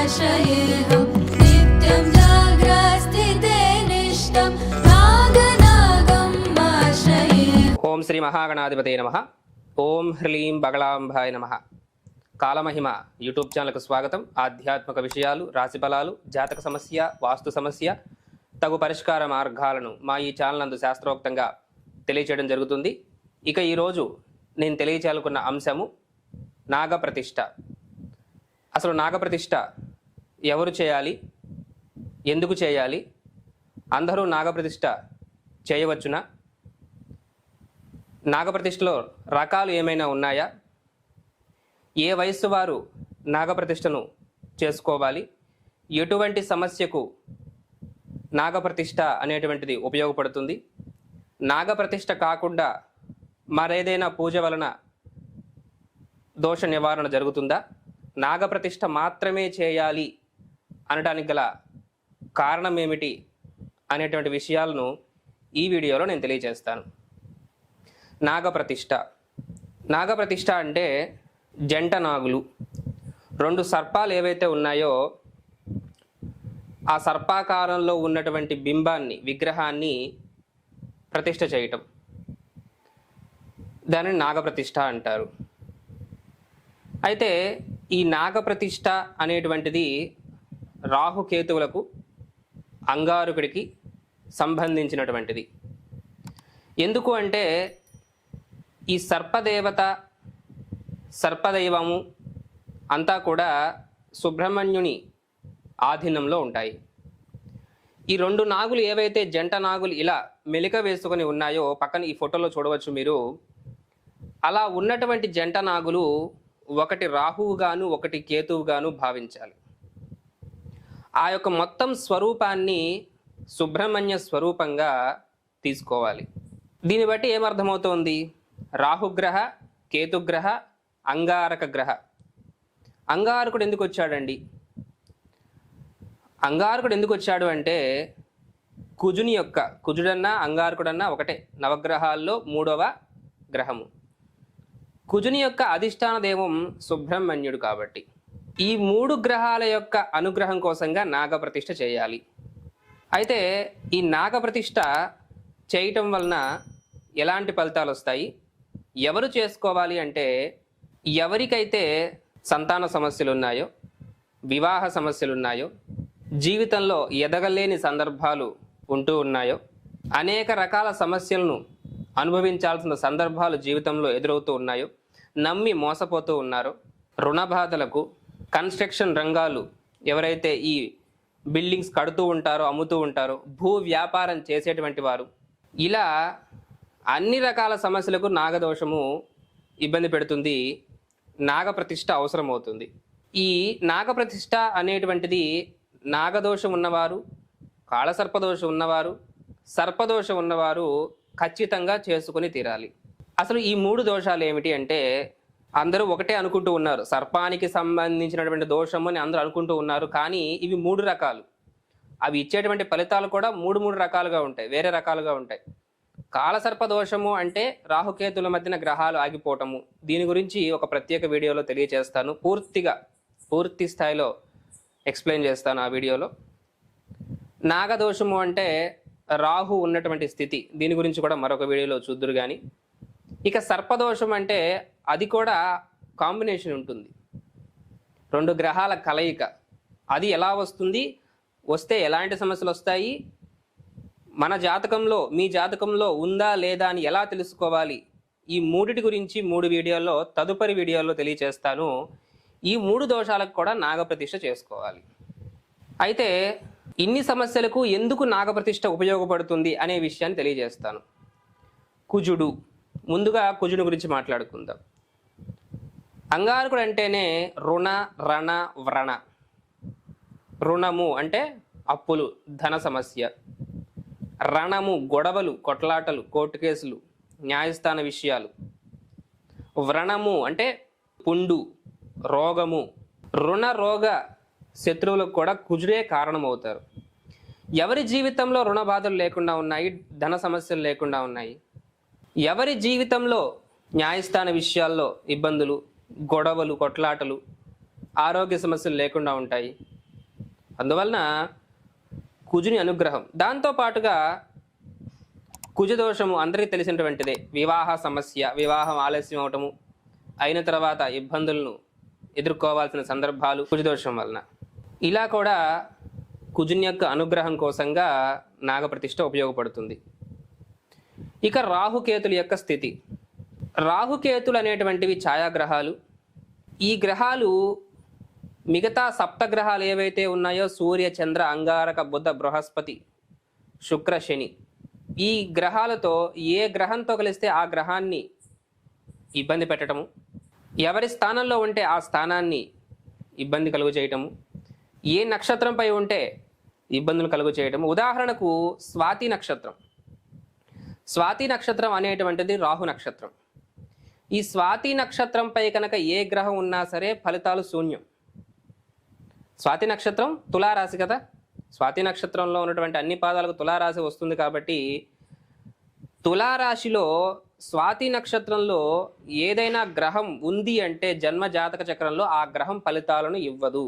आश्रयेऽहं नित्यं जाग्रस्थिते निष्ठं नागनागम् आश्रयेऽहम् ఓం శ్రీ మహాగణాధిపతే నమ ఓం హ్రీం బగళాంబాయ నమ కాలమహిమ యూట్యూబ్ ఛానల్కు స్వాగతం ఆధ్యాత్మిక విషయాలు రాశిఫలాలు జాతక సమస్య వాస్తు సమస్య తగు పరిష్కార మార్గాలను మా ఈ ఛానల్ నందు శాస్త్రోక్తంగా తెలియచేయడం జరుగుతుంది ఇక ఈరోజు నేను తెలియచేయాలనుకున్న అంశము నాగప్రతిష్ఠ అసలు నాగప్రతిష్ఠ ఎవరు చేయాలి? ఎందుకు చేయాలి? అందరూ నాగప్రతిష్ఠ చేయవచ్చునా? నాగప్రతిష్ఠలో రకాలు ఏమైనా ఉన్నాయా? ఏ వయస్సు వారు నాగప్రతిష్ఠను చేసుకోవాలి? ఎటువంటి సమస్యకు నాగప్రతిష్ఠ అనేటువంటిది ఉపయోగపడుతుంది? నాగప్రతిష్ఠ కాకుండా మరేదైనా పూజ వలన దోష నివారణ జరుగుతుందా? నాగప్రతిష్ఠ మాత్రమే చేయాలి అనడానికి గల కారణం ఏమిటి అనేటువంటి విషయాలను ఈ వీడియోలో నేను తెలియజేస్తాను. నాగప్రతిష్ఠ. నాగప్రతిష్ఠ అంటే జంట నాగులు. రెండు సర్పాలు ఏవైతే ఉన్నాయో ఆ సర్పాకారంలో ఉన్నటువంటి బింబాన్ని విగ్రహాన్ని ప్రతిష్ఠ చేయటం. దానిని నాగప్రతిష్ఠ అంటారు. అయితే ఈ నాగప్రతిష్ఠ అనేటువంటిది రాహుకేతువులకు అంగారకుడికి సంబంధించినటువంటిది. ఎందుకు అంటే ఈ సర్పదేవత సర్పదైవము అంతా కూడా సుబ్రహ్మణ్యుని ఆధీనంలో ఉంటాయి. ఈ రెండు నాగులు ఏవైతే జంట నాగులు ఇలా మెలిక వేసుకొని ఉన్నాయో పక్కన ఈ ఫోటోలో చూడవచ్చు మీరు అలా ఉన్నటువంటి జంట నాగులు ఒకటి రాహువుగాను ఒకటి కేతువుగాను భావించాలి. ఆ యొక్క మొత్తం స్వరూపాన్ని సుబ్రహ్మణ్య స్వరూపంగా తీసుకోవాలి. దీన్ని బట్టి ఏమర్థమవుతోంది రాహుగ్రహ కేతుగ్రహ అంగారక గ్రహ. అంగారకుడు ఎందుకు వచ్చాడండి? అంగారకుడు ఎందుకు వచ్చాడు అంటే కుజుని యొక్క కుజుడన్నా అంగారకుడన్నా ఒకటే నవగ్రహాల్లో మూడవ గ్రహము. కుజుని యొక్క అధిష్టాన దైవం సుబ్రహ్మణ్యుడు కాబట్టి. ఈ మూడు గ్రహాల యొక్క అనుగ్రహం కోసంగా నాగప్రతిష్ఠ చేయాలి. అయితే ఈ నాగప్రతిష్ఠ చేయటం వలన ఎలాంటి ఫలితాలు వస్తాయి? ఎవరు చేసుకోవాలి అంటే ఎవరికైతే సంతాన సమస్యలు ఉన్నాయో వివాహ సమస్యలు ఉన్నాయో జీవితంలో ఎదగలేని సందర్భాలు ఉంటూ ఉన్నాయో అనేక రకాల సమస్యలను అనుభవించాల్సిన సందర్భాలు జీవితంలో ఎదురవుతూ ఉన్నాయో నమ్మి మోసపోతూ ఉన్నారో రుణ బాధలకు కన్స్ట్రక్షన్ రంగాలు ఎవరైతే ఈ బిల్డింగ్స్ కడుతూ ఉంటారో అమ్ముతూ ఉంటారో భూ వ్యాపారం చేసేటువంటి వారు ఇలా అన్ని రకాల సమస్యలకు నాగదోషము ఇబ్బంది పెడుతుంది నాగప్రతిష్ట అవసరం అవుతుంది ఈ నాగప్రతిష్ట అనేటువంటిది నాగదోషం ఉన్నవారు కాళసర్పదోషం ఉన్నవారు సర్పదోషం ఉన్నవారు ఖచ్చితంగా చేసుకుని తీరాలి. అసలు ఈ మూడు దోషాలు ఏమిటి అంటే అందరూ ఒకటే అనుకుంటూ ఉన్నారు. సర్పానికి సంబంధించినటువంటి దోషము అని అందరూ అనుకుంటూ ఉన్నారు. కానీ ఇవి మూడు రకాలు. అవి ఇచ్చేటువంటి ఫలితాలు కూడా మూడు మూడు రకాలుగా ఉంటాయి. వేరే రకాలుగా ఉంటాయి. కాలసర్ప దోషము అంటే రాహుకేతుల మధ్యన గ్రహాలు ఆగిపోవటము. దీని గురించి ఒక ప్రత్యేక వీడియోలో తెలియజేస్తాను పూర్తిగా పూర్తి స్థాయిలో ఎక్స్ప్లెయిన్ చేస్తాను ఆ వీడియోలో. నాగదోషము అంటే రాహు ఉన్నటువంటి స్థితి. దీని గురించి కూడా మరొక వీడియోలో చూద్దురు కానీ ఇక సర్పదోషం అంటే అది కూడా కాంబినేషన్ ఉంటుంది. రెండు గ్రహాల కలయిక. అది ఎలా వస్తుంది? వస్తే ఎలాంటి సమస్యలు వస్తాయి? మన జాతకంలో మీ జాతకంలో ఉందా లేదా అని ఎలా తెలుసుకోవాలి? ఈ మూడిటి గురించి మూడు వీడియోల్లో తదుపరి వీడియోలో తెలియచేస్తాను. ఈ మూడు దోషాలకు కూడా నాగప్రతిష్ఠ చేసుకోవాలి. అయితే ఇన్ని సమస్యలకు ఎందుకు నాగప్రతిష్ఠ ఉపయోగపడుతుంది అనే విషయాన్ని తెలియజేస్తాను. కుజుడు ముందుగా కుజుని గురించి మాట్లాడుకుందాం. అంగారకుడు అంటేనే రుణ రణ వ్రణ. రుణము అంటే అప్పులు ధన సమస్య. రణము గొడవలు కొట్లాటలు కోర్టు కేసులు న్యాయస్థాన విషయాలు. వ్రణము అంటే పుండు రోగము. రుణ రోగ శత్రువులకు కూడా కుజుడే కారణమవుతారు. ఎవరి జీవితంలో రుణ బాధలు లేకుండా ఉన్నాయి ధన సమస్యలు లేకుండా ఉన్నాయి? ఎవరి జీవితంలో న్యాయస్థాన విషయాల్లో ఇబ్బందులు గొడవలు కొట్లాటలు ఆరోగ్య సమస్యలు లేకుండా ఉంటాయి? అందువలన కుజుని అనుగ్రహం. దాంతో పాటుగా కుజదోషము అందరికీ తెలిసినటువంటిదే. వివాహ సమస్య వివాహం ఆలస్యం అవటము అయిన తర్వాత ఇబ్బందులను ఎదుర్కోవాల్సిన సందర్భాలు కుజదోషం వలన. ఇలా కూడా కుజుని యొక్క అనుగ్రహం కోసంగా నాగప్రతిష్ట ఉపయోగపడుతుంది. ఇక రాహుకేతుల యొక్క స్థితి. రాహుకేతులు అనేటువంటివి ఛాయాగ్రహాలు. ఈ గ్రహాలు మిగతా సప్తగ్రహాలు ఏవైతే ఉన్నాయో సూర్య చంద్ర అంగారక బుధ బృహస్పతి శుక్ర శని. ఈ గ్రహాలతో ఏ గ్రహంతో కలిస్తే ఆ గ్రహాన్ని ఇబ్బంది పెట్టడము ఎవరి స్థానంలో ఉంటే ఆ స్థానాన్ని ఇబ్బంది కలుగు చేయటము ఏ నక్షత్రంపై ఉంటే ఇబ్బందులు కలుగు చేయటము. ఉదాహరణకు స్వాతి నక్షత్రం. స్వాతి నక్షత్రం అనేటువంటిది రాహు నక్షత్రం. ఈ స్వాతి నక్షత్రంపై కనుక ఏ గ్రహం ఉన్నా సరే ఫలితాలు శూన్యం. స్వాతి నక్షత్రం తులారాశి కదా. స్వాతి నక్షత్రంలో ఉన్నటువంటి అన్ని పాదాలకు తులారాశి వస్తుంది కాబట్టి తులారాశిలో స్వాతి నక్షత్రంలో ఏదైనా గ్రహం ఉంది అంటే జన్మ జాతక చక్రంలో ఆ గ్రహం ఫలితాలను ఇవ్వదు.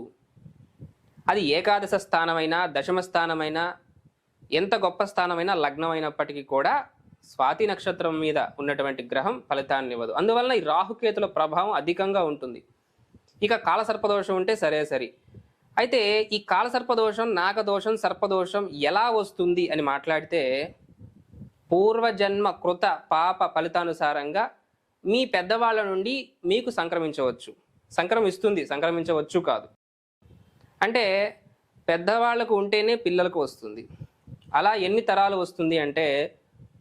అది ఏకాదశ స్థానమైనా దశమ స్థానమైనా ఎంత గొప్ప స్థానమైనా లగ్నం అయినప్పటికీ కూడా స్వాతి నక్షత్రం మీద ఉన్నటువంటి గ్రహం ఫలితాన్ని ఇవ్వదు. అందువలన ఈ రాహుకేతుల ప్రభావం అధికంగా ఉంటుంది. ఇక కాలసర్పదోషం ఉంటే సరే సరి. అయితే ఈ కాలసర్పదోషం నాగదోషం సర్పదోషం ఎలా వస్తుంది అని మాట్లాడితే పూర్వజన్మ కృత పాప ఫలితానుసారంగా మీ పెద్దవాళ్ళ నుండి మీకు సంక్రమించవచ్చు. సంక్రమిస్తుంది సంక్రమించవచ్చు కాదు. అంటే పెద్దవాళ్ళకు ఉంటేనే పిల్లలకు వస్తుంది. అలా ఎన్ని తరాలు వస్తుంది అంటే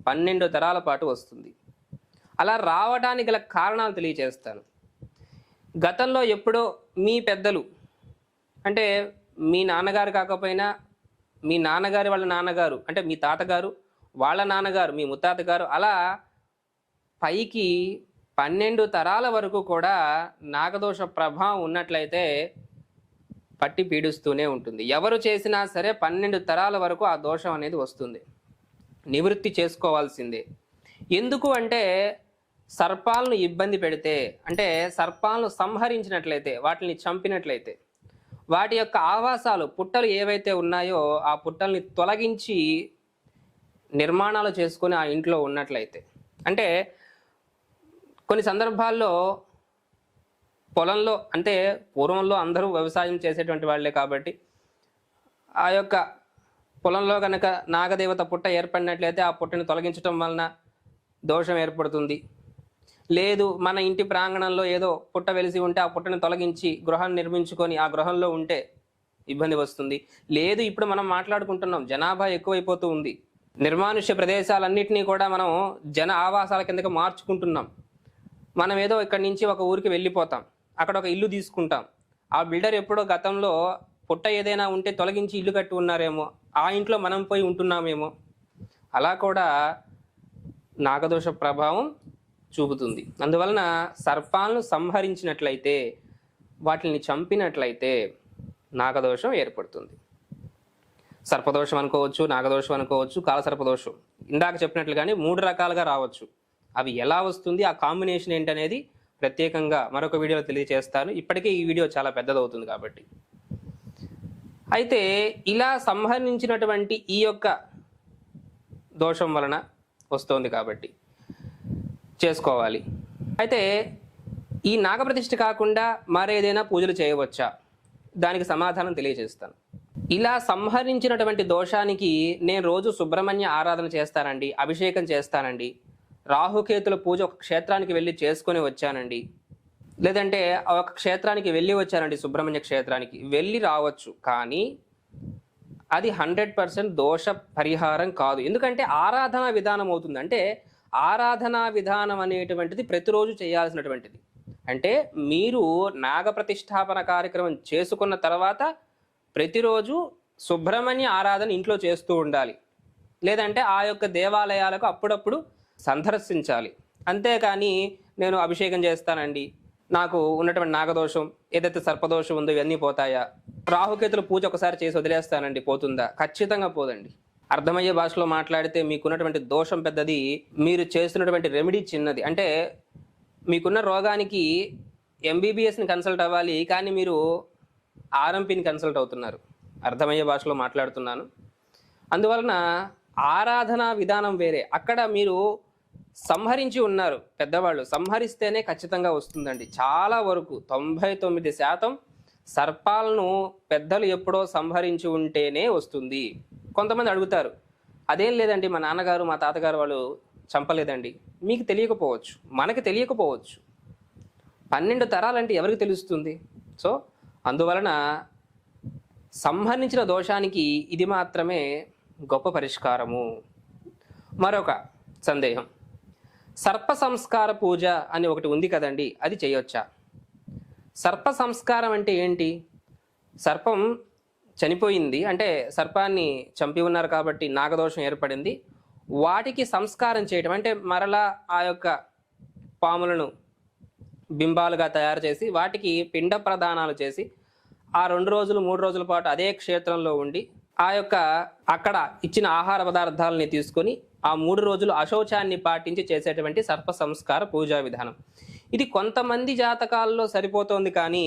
పన్నెండు తరాల పాటు వస్తుంది. అలా రావడానికి గల కారణాలు తెలియజేస్తాను గతంలో ఎప్పుడో మీ పెద్దలు అంటే మీ నాన్నగారు కాకపోయినా మీ నాన్నగారి వాళ్ళ నాన్నగారు అంటే మీ తాతగారు వాళ్ళ నాన్నగారు మీ ముత్తాత గారు అలా పైకి పన్నెండు తరాల వరకు కూడా నాగదోష ప్రభావం ఉన్నట్లయితే పట్టి పీడిస్తూనే ఉంటుంది. ఎవరు చేసినా సరే పన్నెండు తరాల వరకు ఆ దోషం అనేది వస్తుంది. నివృత్తి చేసుకోవాల్సిందే. ఎందుకు అంటే సర్పాలను ఇబ్బంది పెడితే అంటే సర్పాలను సంహరించినట్లయితే వాటిని చంపినట్లయితే వాటి యొక్క ఆవాసాలు పుట్టలు ఏవైతే ఉన్నాయో ఆ పుట్టల్ని తొలగించి నిర్మాణాలు చేసుకొని ఆ ఇంట్లో ఉన్నట్లయితే. అంటే కొన్ని సందర్భాల్లో పొలంలో అంటే పూర్వంలో అందరూ వ్యవసాయం చేసేటువంటి వాళ్ళే కాబట్టి ఆ యొక్క పొలంలో కనుక నాగదేవత పుట్ట ఏర్పడినట్లయితే ఆ పుట్టని తొలగించడం వలన దోషం ఏర్పడుతుంది. లేదు మన ఇంటి ప్రాంగణంలో ఏదో పుట్ట వెలిసి ఉంటే ఆ పుట్టని తొలగించి గృహాన్ని నిర్మించుకొని ఆ గృహంలో ఉంటే ఇబ్బంది వస్తుంది. లేదు ఇప్పుడు మనం మాట్లాడుకుంటున్నాం జనాభా ఎక్కువైపోతూ ఉంది. నిర్మానుష్య ప్రదేశాలన్నింటినీ కూడా మనం జన ఆవాసాల కిందకి మార్చుకుంటున్నాం. మనం ఏదో ఇక్కడి నుంచి ఒక ఊరికి వెళ్ళిపోతాం అక్కడ ఒక ఇల్లు తీసుకుంటాం. ఆ బిల్డర్ ఎప్పుడో గతంలో పుట్ట ఏదైనా ఉంటే తొలగించి ఇల్లు కట్టి ఉన్నారేమో ఆ ఇంట్లో మనం పోయి ఉంటున్నామేమో. అలా కూడా నాగదోష ప్రభావం చూపుతుంది. అందువలన సర్పాలను సంహరించినట్లయితే వాటిని చంపినట్లయితే నాగదోషం ఏర్పడుతుంది. సర్పదోషం అనుకోవచ్చు నాగదోషం అనుకోవచ్చు కాలసర్పదోషం. ఇందాక చెప్పినట్లుగానే మూడు రకాలుగా రావచ్చు. అవి ఎలా వస్తుంది ఆ కాంబినేషన్ ఏంటనేది ప్రత్యేకంగా మరొక వీడియోలో తెలియజేస్తాను ఇప్పటికే ఈ వీడియో చాలా పెద్దదవుతుంది కాబట్టి. అయితే ఇలా సంహరించినటువంటి ఈ యొక్క దోషం వలన వస్తోంది కాబట్టి చేసుకోవాలి. అయితే ఈ నాగప్రతిష్ఠ కాకుండా మరేదైనా పూజలు చేయవచ్చా? దానికి సమాధానం తెలియజేస్తాను. ఇలా సంహరించినటువంటి దోషానికి నేను రోజు సుబ్రహ్మణ్య ఆరాధన చేస్తానండి అభిషేకం చేస్తానండి రాహుకేతుల పూజ ఒక క్షేత్రానికి వెళ్ళి చేసుకొని వచ్చానండి. లేదంటే ఒక క్షేత్రానికి వెళ్ళి వచ్చారండి సుబ్రహ్మణ్య క్షేత్రానికి. వెళ్ళి రావచ్చు. కానీ అది హండ్రెడ్ పర్సెంట్ దోష పరిహారం కాదు. ఎందుకంటే ఆరాధన విధానం అవుతుంది. అంటే ఆరాధనా విధానం అనేటువంటిది ప్రతిరోజు చేయాల్సినటువంటిది. అంటే మీరు నాగ ప్రతిష్టాపన కార్యక్రమం చేసుకున్న తర్వాత ప్రతిరోజు సుబ్రహ్మణ్య ఆరాధన ఇంట్లో చేస్తూ ఉండాలి. లేదంటే ఆ యొక్క దేవాలయాలకు అప్పుడప్పుడు సందర్శించాలి. అంతేకాని నేను అభిషేకం చేస్తానండి. నాకు ఉన్నటువంటి నాగదోషం ఏదైతే సర్పదోషం ఉందో ఇవన్నీ పోతాయా? రాహుకేతులు పూజ ఒకసారి చేసి వదిలేస్తానండి పోతుందా? ఖచ్చితంగా పోదండి. అర్థమయ్యే భాషలో మాట్లాడితే మీకున్నటువంటి దోషం పెద్దది మీరు చేస్తున్నటువంటి రెమెడీ చిన్నది. అంటే మీకున్న రోగానికి ఎంబీబీఎస్ని కన్సల్ట్ అవ్వాలి కానీ మీరు ఆర్ఎంపీని కన్సల్ట్ అవుతున్నారు. అర్థమయ్యే భాషలో మాట్లాడుతున్నాను. అందువలన ఆరాధన విధానం వేరే. అక్కడ మీరు సంహరించి ఉన్నారు పెద్దవాళ్ళు. సంహరిస్తేనే ఖచ్చితంగా వస్తుందండి. చాలా వరకు తొంభై తొమ్మిది శాతం సర్పాలను పెద్దలు ఎప్పుడో సంహరించి ఉంటేనే వస్తుంది. కొంతమంది అడుగుతారు అదేం లేదండి మా నాన్నగారు మా తాతగారు వాళ్ళు చంపలేదండి. మీకు తెలియకపోవచ్చు మనకి తెలియకపోవచ్చు. పన్నెండు తరాలంటే ఎవరికి తెలుస్తుంది? సో అందువలన సంహరించిన దోషానికి ఇది మాత్రమే గొప్ప పరిష్కారము. మరొక సందేహం. సర్ప సంస్కార పూజ అని ఒకటి ఉంది కదండి అది చేయొచ్చా? సర్ప సంస్కారం అంటే ఏంటి? సర్పం చనిపోయింది అంటే సర్పాన్ని చంపి ఉన్నారు కాబట్టి నాగదోషం ఏర్పడింది. వాటికి సంస్కారం చేయటం అంటే మరలా ఆ యొక్క పాములను బింబాలుగా తయారు చేసి వాటికి పిండ ప్రదానాలు చేసి ఆ రెండు రోజులు మూడు రోజుల పాటు అదే క్షేత్రంలో ఉండి ఆ యొక్క అక్కడ ఇచ్చిన ఆహార పదార్థాలని తీసుకొని ఆ మూడు రోజులు అశౌచాన్ని పాటించి చేసేటువంటి సర్ప సంస్కార పూజా విధానం. ఇది కొంతమంది జాతకాల్లో సరిపోతోంది కానీ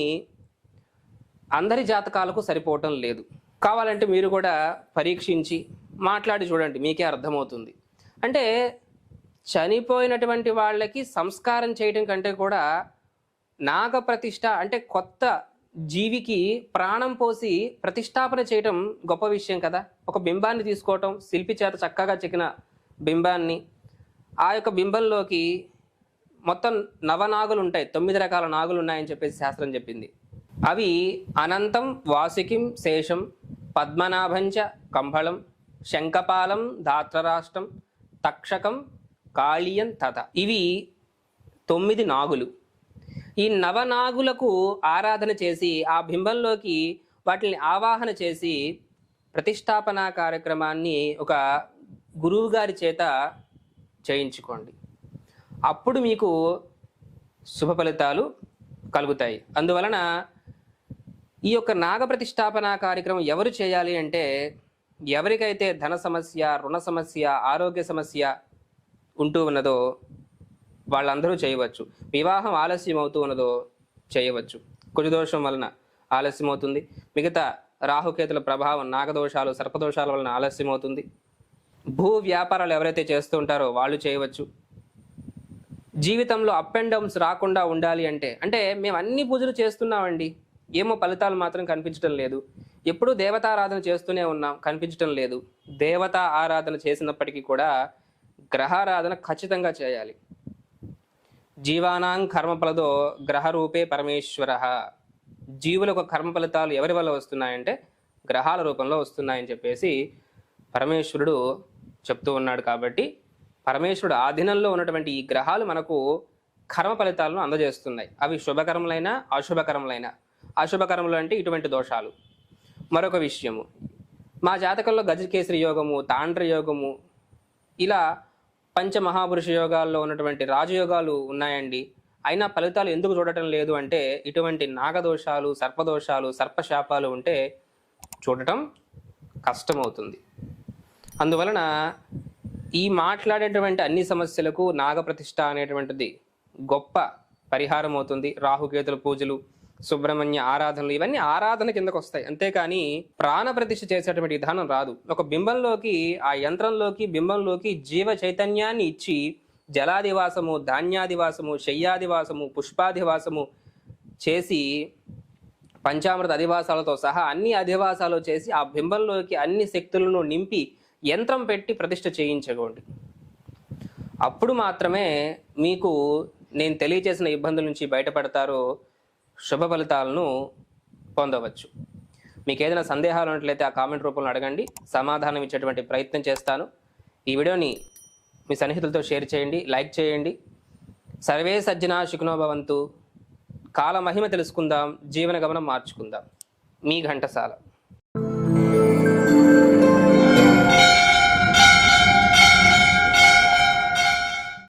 అందరి జాతకాలకు సరిపోవటం లేదు. కావాలంటే మీరు కూడా పరీక్షించి మాట్లాడి చూడండి మీకే అర్థమవుతుంది. అంటే చనిపోయినటువంటి వాళ్ళకి సంస్కారం చేయడం కంటే కూడా నాగప్రతిష్ఠ అంటే కొత్త జీవికి ప్రాణం పోసి ప్రతిష్టాపన చేయటం గొప్ప విషయం కదా. ఒక బింబాన్ని తీసుకోవటం శిల్పి చేత చక్కగా చెక్కిన బింబాన్ని ఆ యొక్క బింబంలోకి మొత్తం నవనాగులు ఉంటాయి. తొమ్మిది రకాల నాగులు ఉన్నాయని చెప్పేసి శాస్త్రం చెప్పింది. అవి అనంతం వాసుకిం శేషం పద్మనాభంచ కంబళం శంఖపాలం ధాత్రరాష్ట్రం తక్షకం కాళీయం తథ ఇవి తొమ్మిది నాగులు. ఈ నవనాగులకు ఆరాధన చేసి ఆ బింబంలోకి వాటిని ఆవాహన చేసి ప్రతిష్టాపన కార్యక్రమాన్ని ఒక గురువు గారి చేత చేయించుకోండి. అప్పుడు మీకు శుభ ఫలితాలు కలుగుతాయి. అందువలన ఈ యొక్క నాగ ప్రతిష్టాపన కార్యక్రమం ఎవరు చేయాలి అంటే ఎవరికైతే ధన సమస్య రుణ సమస్య ఆరోగ్య సమస్య ఉంటూ ఉన్నదో వాళ్ళందరూ చేయవచ్చు. వివాహం ఆలస్యం అవుతూ ఉన్నదో చేయవచ్చు. కుజదోషం వలన ఆలస్యం అవుతుంది మిగతా రాహుకేతుల ప్రభావం నాగదోషాలు సర్పదోషాల వలన ఆలస్యం అవుతుంది భూ వ్యాపారాలు ఎవరైతే చేస్తూ ఉంటారో వాళ్ళు చేయవచ్చు. జీవితంలో అప్ అండ్ డౌన్స్ రాకుండా ఉండాలి అంటే అంటే మేము అన్ని పూజలు చేస్తున్నామండి. ఏమో ఫలితాలు మాత్రం కనిపించడం లేదు. ఎప్పుడూ దేవతారాధన చేస్తూనే ఉన్నాం కనిపించడం లేదు. దేవతా ఆరాధన చేసినప్పటికీ కూడా గ్రహారాధన ఖచ్చితంగా చేయాలి. జీవానాం కర్మఫలదో గ్రహరూపే పరమేశ్వర. జీవులకు కర్మ ఫలితాలు ఎవరి వల్ల వస్తున్నాయంటే గ్రహాల రూపంలో వస్తున్నాయని చెప్పేసి పరమేశ్వరుడు చెప్తూ ఉన్నాడు కాబట్టి పరమేశ్వరుడు ఆధీనంలో ఉన్నటువంటి ఈ గ్రహాలు మనకు కర్మ ఫలితాలను అందజేస్తున్నాయి. అవి శుభకరములైన అశుభకరములైన. అశుభకరములు అంటే ఇటువంటి దోషాలు. మరొక విషయము. మా జాతకంలో గజకేసరి యోగము తాండ్ర యోగము ఇలా పంచమహాపురుష యోగాల్లో ఉన్నటువంటి రాజయోగాలు ఉన్నాయండి. అయినా ఫలితాలు ఎందుకు చూడటం లేదు అంటే ఇటువంటి నాగదోషాలు సర్పదోషాలు సర్పశాపాలు ఉంటే చూడటం కష్టమవుతుంది. అందువలన ఈ మాట్లాడేటువంటి అన్ని సమస్యలకు నాగప్రతిష్ఠ అనేటువంటిది గొప్ప పరిహారం అవుతుంది. రాహుకేతుల పూజలు సుబ్రహ్మణ్య ఆరాధనలు ఇవన్నీ ఆరాధన కిందకు వస్తాయి. అంతేకాని ప్రాణప్రతిష్ఠ చేసేటువంటి విధానం రాదు. ఒక బింబంలోకి ఆ యంత్రంలోకి బింబంలోకి జీవ చైతన్యాన్ని ఇచ్చి జలాదివాసము ధాన్యాదివాసము శయ్యాదివాసము పుష్పాదివాసము చేసి పంచామృత అధివాసాలతో సహా అన్ని అధివాసాలు చేసి ఆ బింబంలోకి అన్ని శక్తులను నింపి యంత్రం పెట్టి ప్రతిష్ఠ చేయించుకోండి. అప్పుడు మాత్రమే మీకు నేను తెలియచేసిన ఇబ్బందుల నుంచి బయటపడతారో శుభ ఫలితాలను పొందవచ్చు. మీకు ఏదైనా సందేహాలు ఉన్నట్లయితే ఆ కామెంట్ రూపంలో అడగండి. సమాధానం ఇచ్చేటువంటి ప్రయత్నం చేస్తాను. ఈ వీడియోని మీ సన్నిహితులతో షేర్ చేయండి లైక్ చేయండి. సర్వే సజ్జనా శుకునోభవంతు కాల మహిమ తెలుసుకుందాం జీవన గమనం మార్చుకుందాం. మీ ఘంటసాల.